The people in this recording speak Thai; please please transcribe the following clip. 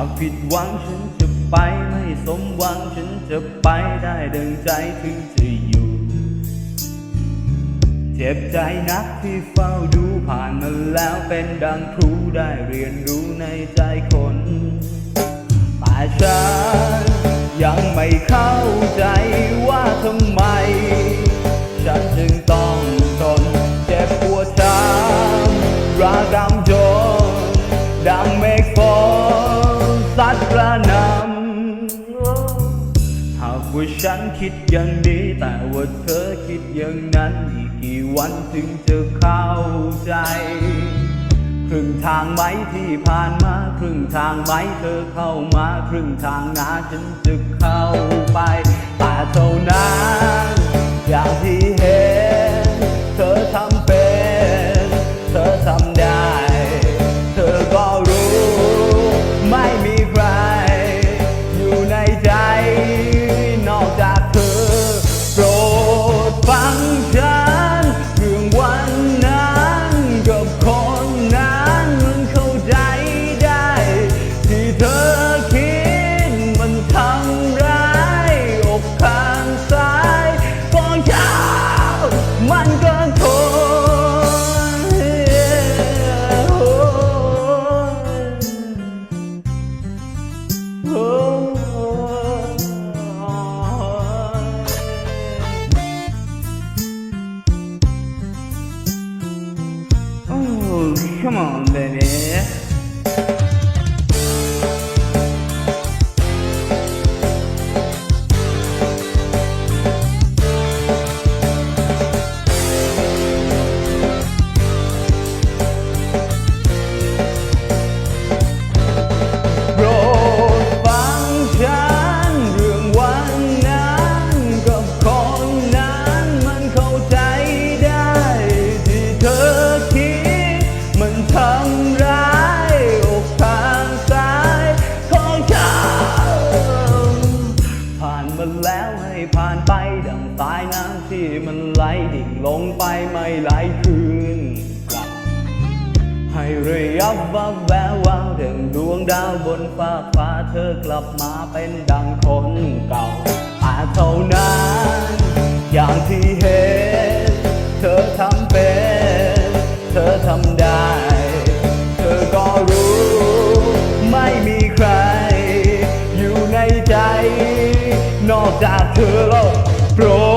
ากผิดหวังฉันจะไปไม่สมหวังฉันจะไปได้ดังใจถึงจะอยู่ เจ็บใจนักที่เฝ้าดูผ่านมาแล้วเป็นดังครูได้เรียนรู้ในใจคน แต่ฉันยังไม่เข้า ว่าฉันคิดอย่างนี้ แต่ว่าเธอคิดอย่างนั้น อีกกี่วันถึงจะเข้าใจ ครึ่งทางไหมที่ผ่านมา ครึ่งทางไหมเธอเข้ามา ครึ่งทางหนาฉันจะเข้าไป แต่เท่านั้น come on baby ผ่านแล้วให้ผ่านไป ดังสายน้ำที่มันไหลดิ่งลงไปไม่ไหลคืนกลับ ให้ระยับวับแวววาวดังดวงดาวบนฟ้าฟ้าเธอกลับมาเป็นดังคนเก่าอาเท่านั้นอย่างที่ จากเธอโลกโปรด